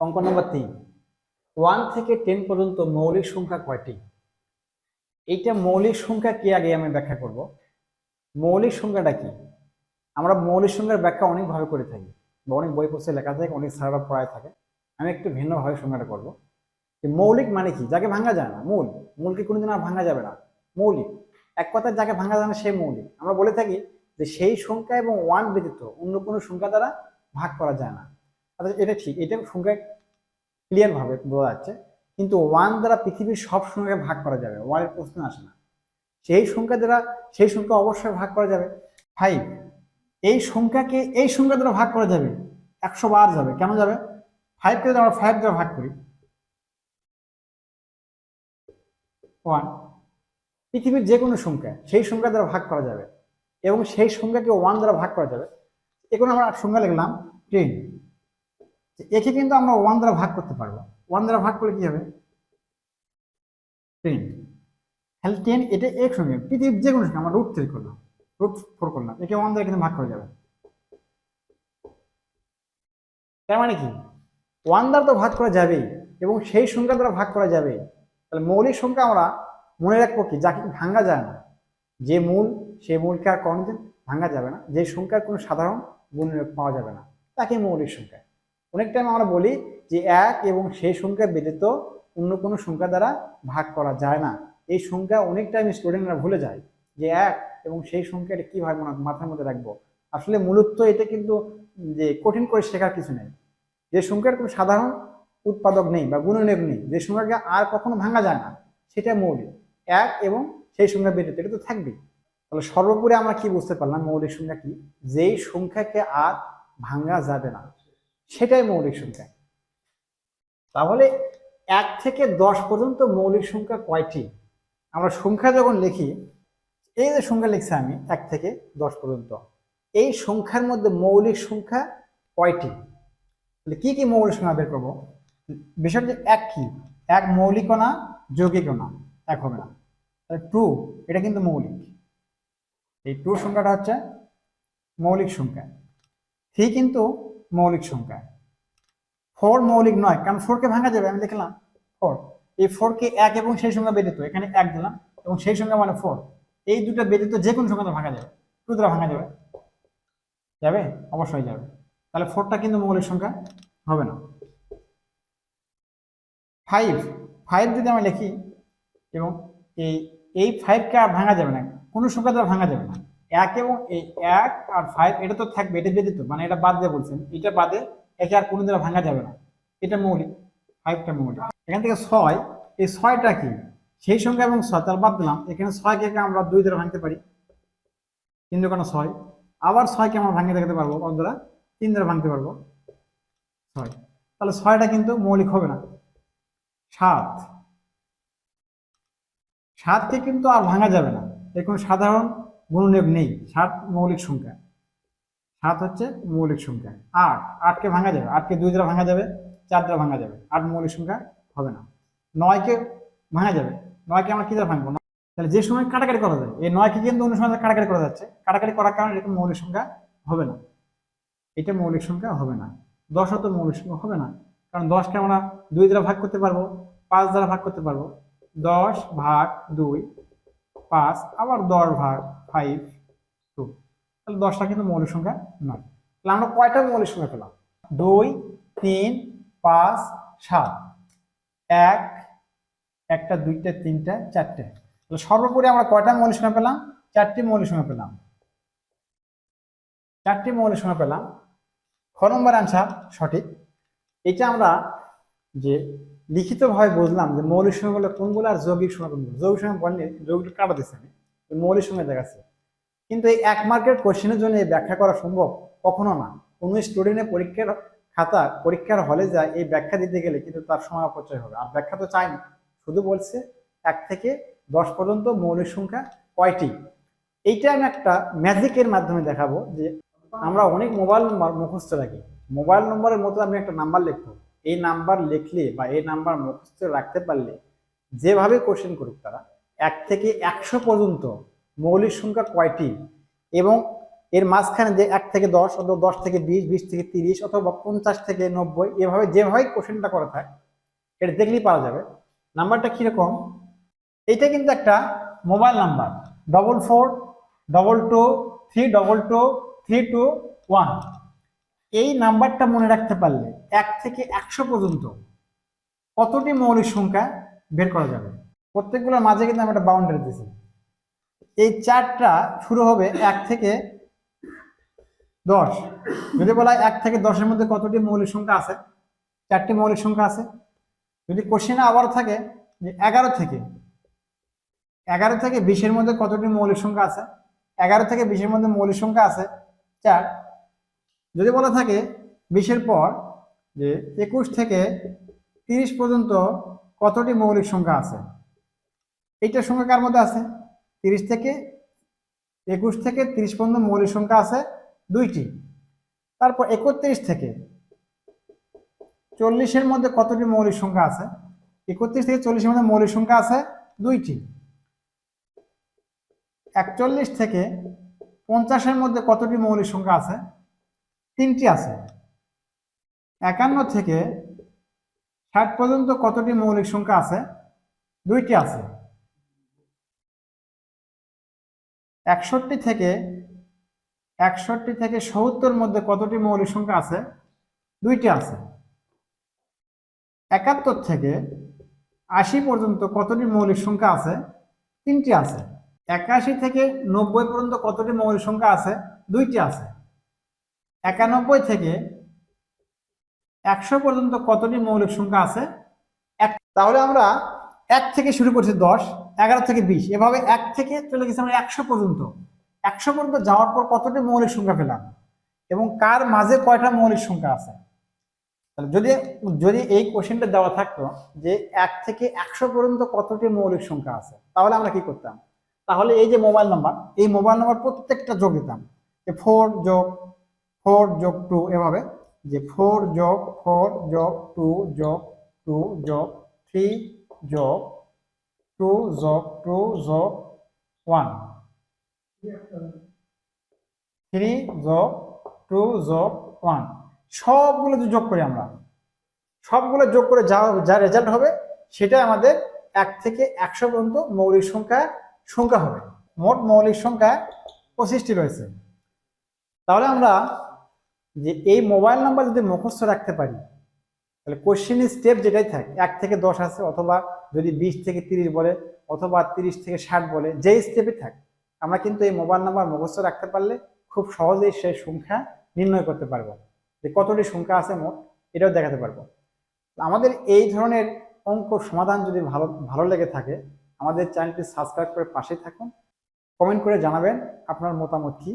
অঙ্ক নম্বর তিন। ওয়ান থেকে টেন পর্যন্ত মৌলিক সংখ্যা কয়টি? এইটা মৌলিক সংখ্যা কি আগে আমি ব্যাখ্যা করব? মৌলিক সংখ্যাটা কি? আমরা মৌলিক সংখ্যার ব্যাখ্যা অনেকভাবে করে থাকি বা অনেক বই পুস্তকে লেখা থাকে, অনেক স্যাররা পড়ায় থাকে। আমি একটু ভিন্নভাবে সংখ্যাটা করব। যে মৌলিক মানে কি? যাকে ভাঙা যায় না, মূল। মূলকে কোনোদিন আর ভাঙা যাবে না? মৌলিক। এক কথায় যাকে ভাঙা যায় না, সে মৌলিক। আমরা বলে থাকি যে সেই সংখ্যা এবং ওয়ান ব্যতীত অন্য কোনো সংখ্যা দ্বারা ভাগ করা যায় না। অর্থাৎ এটা ঠিক, এটা সংখ্যা ক্লিয়ার ভাবে বোঝা যাচ্ছে। কিন্তু ওয়ান দ্বারা পৃথিবীর সব সংখ্যাকে ভাগ করা যাবে ওয়ানের প্রশ্ন আসে না। সেই সংখ্যা দ্বারা, সেই সংখ্যা অবশ্যই ভাগ করা যাবে। ফাইভ এই সংখ্যাকে, এই সংখ্যা দ্বারা ভাগ করা যাবে, একশো বার যাবে। কেন যাবে? ফাইভকে যদি আমরা ফাইভ দ্বারা ভাগ করি ওয়ান পৃথিবীর যে কোনো সংখ্যা, সেই সংখ্যা দ্বারা ভাগ করা যাবে। এবং সেই সংখ্যাকে ওয়ান দ্বারা ভাগ করা যাবে। এখন আমরা সংখ্যা লিখলাম টেন একে কিন্তু আমরা ওয়ান দ্বারা ভাগ করতে পারব। ওয়ান দ্বারা ভাগ করলে কি হবে? টেন তাহলে টেন এটা এক সঙ্গে, পৃথিবীর যে কোনো সংখ্যা আমরা রুট থ্রি করলাম। রুট ফোর করলাম, একে ওয়ান দ্বারা কিন্তু ভাগ করা যাবে। তার মানে কি? ওয়ান দ্বারা তো ভাগ করা যাবেই, এবং সেই সংখ্যা দ্বারা ভাগ করা যাবে। তাহলে মৌলিক সংখ্যা আমরা মনে রাখব কি? যাকে ভাঙা যায় না। যে মূল সেই মূলকে আর কোনোদিন ভাঙা যাবে না। যে সংখ্যার কোনো সাধারণ গুণ পাওয়া যাবে না। তাকে মৌলিক সংখ্যা। অনেক টাইম আমরা বলি যে এক এবং সেই সংখ্যা ব্যতীত অন্য কোনো সংখ্যা দ্বারা ভাগ করা যায় না। এই সংখ্যা অনেক টাইম স্টুডেন্টরা ভুলে যায় যে এক এবং সেই সংখ্যাটা কীভাবে মনে মাথার মধ্যে রাখব। আসলে মূলত এটা কিন্তু যে কঠিন করে শেখার কিছু নেই। যে সংখ্যার কোনো সাধারণ উৎপাদক নেই বা গুণনীয়ক নেই, যে সংখ্যাকে আর কখনো ভাঙা যায় না, সেটা মৌলিক। এক এবং সেই সংখ্যা ব্যতীত এটা তো থাকবেই। তাহলে সর্বোপরি আমরা কি বুঝতে পারলাম মৌলিক সংখ্যা কি? যেই সংখ্যাকে আর ভাঙা যাবে না। সেটাই মৌলিক সংখ্যা। তাহলে এক থেকে দশ পর্যন্ত মৌলিক সংখ্যা কয়টি? আমরা সংখ্যা যখন লিখি, এই যে সংখ্যা লিখছি আমি, এক থেকে দশ পর্যন্ত, এই সংখ্যার মধ্যে মৌলিক সংখ্যা কয়টি? তাহলে কি কি মৌলিক সংখ্যা বের করব? বিষয়টা এক কি? এক মৌলিকও না যৌগিকও না, এক হবে না। টু এটা কিন্তু মৌলিক। এই টু সংখ্যাটা হচ্ছে মৌলিক সংখ্যা। থ্রি কিন্তু মৌলিক সংখ্যা। ফোর মৌলিক নয়, কারণ ফোরকে ভাঙা যাবে, আমি দেখলাম ফোর এই ফোরকে এক এবং সেই সংখ্যা ব্যতীত, এখানে এক দিলাম, এবং সেই সংখ্যা মানে ফোর এই দুটো ব্যতীত যে কোনো সংখ্যা ভাঙা যাবে টু ভাঙা যাবে। যাবে? অবশ্যই যাবে। তাহলে ফোরটা কিন্তু মৌলিক সংখ্যা হবে না। ফাইভ ফাইভ যদি আমি লিখি, এবং এই এই ফাইভকে আর ভাঙা যাবে না, কোনো সংখ্যা দ্বারা ভাঙা যাবে না। এক এবং এই এক আর ফাইভ এটা তো থাকবে, এটা ব্যতীত মানে এটা বাদ দিয়ে বলছেন। এটা বাদে একে আর কোনো দ্বারা ভাঙা যাবে না। এটা মৌলিক ফাইভটা মৌলিক। এখান থেকে ছয়, এই ছয়টা কি? সেই সংখ্যা এবং ছয় তার বাদ দিলাম। এখানে ছয়কে আমরা দুই দ্বারা ভাঙতে পারি। তিন দোকানে ছয়। আবার ছয়কে আমরা ভাঙে দেখাতে পারব কত দ্বারা তিন দ্বারা ভাঙতে পারব। ছয়। তাহলে ছয়টা কিন্তু মৌলিক হবে না। সাত। সাতকে কিন্তু আর ভাঙা যাবে না। এর কোনো সাধারণ গুণনীয়ক নেই, সাত মৌলিক সংখ্যা। সাত হচ্ছে মৌলিক সংখ্যা। আট, আটকে ভাঙা যাবে, আটকে দুই দ্বারা ভাঙা যাবে, চার দ্বারা ভাঙা যাবে, আট মৌলিক সংখ্যা হবে না। নয়কে ভাঙা যাবে, নয়কে আমরা কি দ্বারা ভাঙবো? তাহলে যে সময় কাটাকাটি করা যায়, এই নয়কে কিন্তু অন্য সময় কাটাকাটি করা যাচ্ছে। কাটাকাটি করার কারণে এরকম মৌলিক সংখ্যা হবে না। এটা মৌলিক সংখ্যা হবে না। দশও তো মৌলিক সংখ্যা হবে না। কারণ দশকে আমরা দুই দ্বারা ভাগ করতে পারব, পাঁচ দ্বারা ভাগ করতে পারব। দশ ভাগ দুই পাঁচ, আবার দশ ভাগ ফাইভ টু তাহলে দশটা কিন্তু মৌলিক সংখ্যা নয়। তাহলে আমরা কয়টা মৌলিক সংখ্যা পেলাম? দুই, তিন, পাঁচ, সাত। এক, একটা, দুইটা, তিনটা, চারটে। তাহলে সর্বোপরি আমরা কয়টা মৌলিক সংখ্যা পেলাম? চারটি মৌলিক সংখ্যা পেলাম। চারটি মৌলিক সংখ্যা পেলাম। খ নম্বর আনসার সঠিক। এটা আমরা যে লিখিতভাবে বুঝলাম যে মৌলিক সংখ্যাগুলো কোনগুলো আর যৌগিক সংখ্যা কোনগুলো? যৌগিক সংখ্যা বললে যৌগিক কাটা দিচ্ছে আমি। মৌলিক সংখ্যা দেখাচ্ছে। কিন্তু এই এক মার্কের কোশ্চেনের জন্য এই ব্যাখ্যা করা সম্ভব কখনো না। কোনো স্টুডেন্টের পরীক্ষার খাতা, পরীক্ষার হলে যায় এই ব্যাখ্যা দিতে গেলে কিন্তু তার সময় অপচয় হবে। আর ব্যাখ্যা তো চাই না। শুধু বলছে এক থেকে দশ পর্যন্ত মৌলিক সংখ্যা কয়টি? এইটা আমি একটা ম্যাজিকের মাধ্যমে দেখাবো যে আমরা অনেক মোবাইল নম্বর মুখস্থ রাখি। মোবাইল নম্বরের মতো আমি একটা নাম্বার লিখব। এই নাম্বার লিখলে বা এই নাম্বার মুখস্থ রাখতে পারলে যেভাবে কোশ্চেন করুক তারা, এক থেকে একশো পর্যন্ত মৌলিক সংখ্যা কয়টি? এবং এর মাঝখানে যে এক থেকে দশ অথবা দশ থেকে বিশ বিশ থেকে তিরিশ অথবা পঞ্চাশ থেকে নব্বই, এভাবে যেভাবে কোশ্চেনটা করা থাকে এটা দেখলেই পাওয়া যাবে। নাম্বারটা কীরকম? এটা কিন্তু একটা mobile number double four double two three double two three two one এই নাম্বারটা মনে রাখতে পারলে এক থেকে একশো পর্যন্ত কতটি মৌলিক সংখ্যা বের করা যাবে? প্রত্যেকগুলোর মাঝে কিন্তু আমি একটা বাউন্ডারি দিয়েছি। এই চারটা শুরু হবে এক থেকে দশ। যদি বলা হয় এক থেকে দশের মধ্যে কতটি মৌলিক সংখ্যা আছে? চারটি মৌলিক সংখ্যা আছে। যদি কোশ্চেনে আবার থাকে, যে এগারো থেকে এগারো থেকে বিশের মধ্যে কতটি মৌলিক সংখ্যা আছে? এগারো থেকে বিশের মধ্যে মৌলিক সংখ্যা আছে চার। যদি বলা থাকে, বিশের পর যে একুশ থেকে তিরিশ পর্যন্ত কতটি মৌলিক সংখ্যা আছে? এইটার সংখ্যা কার মধ্যে আছে? তিরিশ থেকে, একুশ থেকে তিরিশ পর্যন্ত মৌলিক সংখ্যা আছে দুইটি। তারপর একত্রিশ থেকে চল্লিশের মধ্যে কতটি মৌলিক সংখ্যা আছে? একত্রিশ থেকে চল্লিশের মধ্যে মৌলিক সংখ্যা আছে দুইটি। একচল্লিশ থেকে পঞ্চাশের মধ্যে কতটি মৌলিক সংখ্যা আছে? তিনটি আছে। একান্ন থেকে ষাট পর্যন্ত কতটি মৌলিক সংখ্যা আছে? দুইটি আছে। একষট্টি থেকে একষট্টি থেকে সত্তর মধ্যে কতটি মৌলিক সংখ্যা আছে? দুইটি আছে। একাত্তর থেকে আশি পর্যন্ত কতটি মৌলিক সংখ্যা আছে? তিনটি আছে। একাশি থেকে নব্বই পর্যন্ত কতটি মৌলিক সংখ্যা আছে? দুইটি আছে। একানব্বই থেকে একশো পর্যন্ত কতটি মৌলিক সংখ্যা আছে? এক তাহলে আমরা এক থেকে শুরু করছি দশ, এগারো থেকে বিশ। এভাবে এক থেকে চলে গেছি আমরা একশো পর্যন্ত। একশো পর্যন্ত যাওয়ার পর কতটি মৌলিক সংখ্যা পেলাম? এবং কার মাঝে কয়টা মৌলিক সংখ্যা আছে? যদি যদি এই কোশ্চেনটা দেওয়া থাকতো যে এক থেকে একশো পর্যন্ত কতটি মৌলিক সংখ্যা আছে, তাহলে আমরা কি করতাম? তাহলে এই যে মোবাইল নাম্বার, এই মোবাইল নাম্বার প্রত্যেকটা যোগ দিতাম। যে ফোর যোগ ফোর যোগ টু এভাবে, যে ফোর যোগ ফোর যোগ টু যোগ টু যোগ থ্রি যোগ টু যোগ টু যোগ ওয়ান। থ্রি যোগ টু যোগ ওয়ান। সবগুলো যোগ করি আমরা, সবগুলো যোগ করে যা যা রেজাল্ট হবে সেটা আমাদের এক থেকে একশো পর্যন্ত মৌলিক সংখ্যা সংখ্যা হবে। মোট মৌলিক সংখ্যা পঁচিশটি রয়েছে। তাহলে আমরা যে এই মোবাইল নাম্বার যদি মুখস্থ রাখতে পারি, তাহলে কোশ্চেনের স্টেপ যেটাই থাকে, এক থেকে দশ আছে অথবা যদি বিশ থেকে তিরিশ বলে, অথবা তিরিশ থেকে ষাট বলে, যেই স্টেপে থাক, আমরা কিন্তু এই মোবাইল নাম্বার মুখস্থ রাখতে পারলে খুব সহজেই সেই সংখ্যা নির্ণয় করতে পারব। যে কতটি সংখ্যা আছে মোট, এটাও দেখাতে পারব। আমাদের এই ধরনের অঙ্ক সমাধান যদি ভালো ভালো লেগে থাকে, আমাদের চ্যানেলটি সাবস্ক্রাইব করে পাশে থাকুন। কমেন্ট করে জানাবেন আপনার মতামত কি?